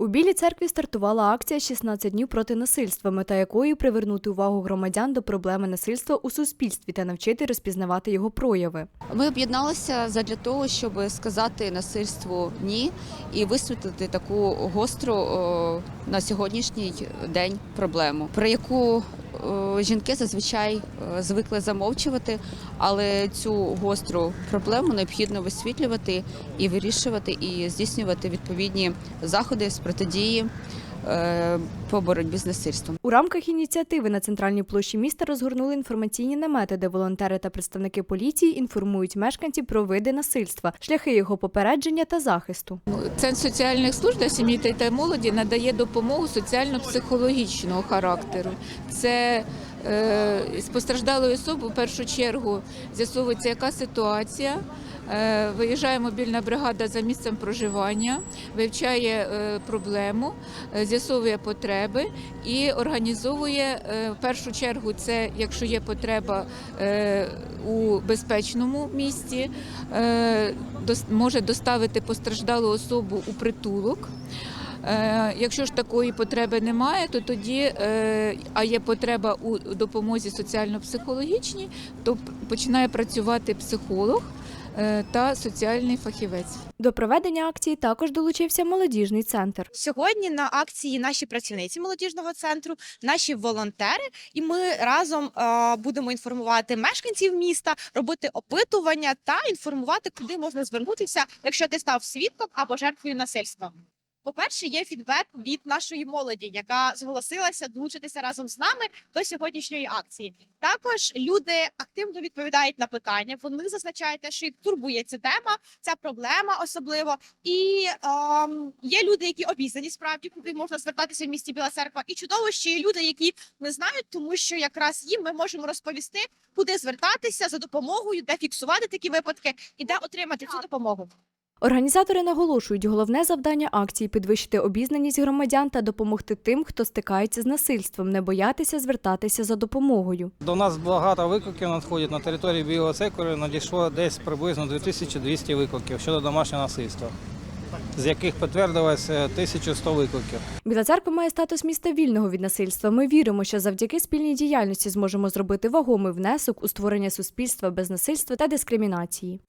У Білій церкві стартувала акція «16 днів проти насильства, мета якої привернути увагу громадян до проблеми насильства у суспільстві та навчити розпізнавати його прояви. Ми об'єдналися задля того, щоб сказати насильству ні і висвітлити таку гостру на сьогоднішній день проблему, про яку жінки зазвичай е, звикли замовчувати, але цю гостру проблему необхідно висвітлювати і вирішувати, і здійснювати відповідні заходи з протидії. е, по боротьбі з насильством. У рамках ініціативи на центральній площі міста розгорнули інформаційні намети, де волонтери та представники поліції інформують мешканців про види насильства, шляхи його попередження та захисту. Центр соціальних служб для сім'ї та молоді надає допомогу соціально-психологічного характеру. Це е, з постраждалою особою в першу чергу з'ясовується, яка ситуація. Е, Виїжджає мобільна бригада за місцем проживання, вивчає е, проблему, е, з'ясовує потреби і організовує в першу чергу це, якщо є потреба у безпечному місці, е, може доставити постраждалу особу у притулок. Якщо ж такої потреби немає, то тоді, а є потреба у допомозі соціально-психологічній, то починає працювати психолог та соціальний фахівець. До проведення акції також долучився молодіжний центр. Сьогодні на акції наші працівниці молодіжного центру, наші волонтери, і ми разом е, будемо інформувати мешканців міста, робити опитування та інформувати, куди можна звернутися, якщо ти став свідком або жертвою насильства. По-перше, є фідбек від нашої молоді, яка зголосилася долучитися разом з нами до сьогоднішньої акції. Також люди активно відповідають на питання. Вони зазначають те, що їх турбує ця тема, ця проблема особливо. І ем, є люди, які обізнані справді, куди можна звертатися в місті Біла Церква. І чудово, що є люди, які не знають, тому що якраз їм ми можемо розповісти, куди звертатися за допомогою, де фіксувати такі випадки і де отримати цю допомогу. Організатори наголошують, головне завдання акції підвищити обізнаність громадян та допомогти тим, хто стикається з насильством, не боятися звертатися за допомогою. До нас багато викликів надходять на території Білого церкви надійшло десь приблизно 2200 викликів щодо домашнього насильства, з яких підтвердилось е, 1100 викликів. Біла церква має статус міста вільного від насильства. Ми віримо, що завдяки спільній діяльності зможемо зробити вагомий внесок у створення суспільства без насильства та дискримінації.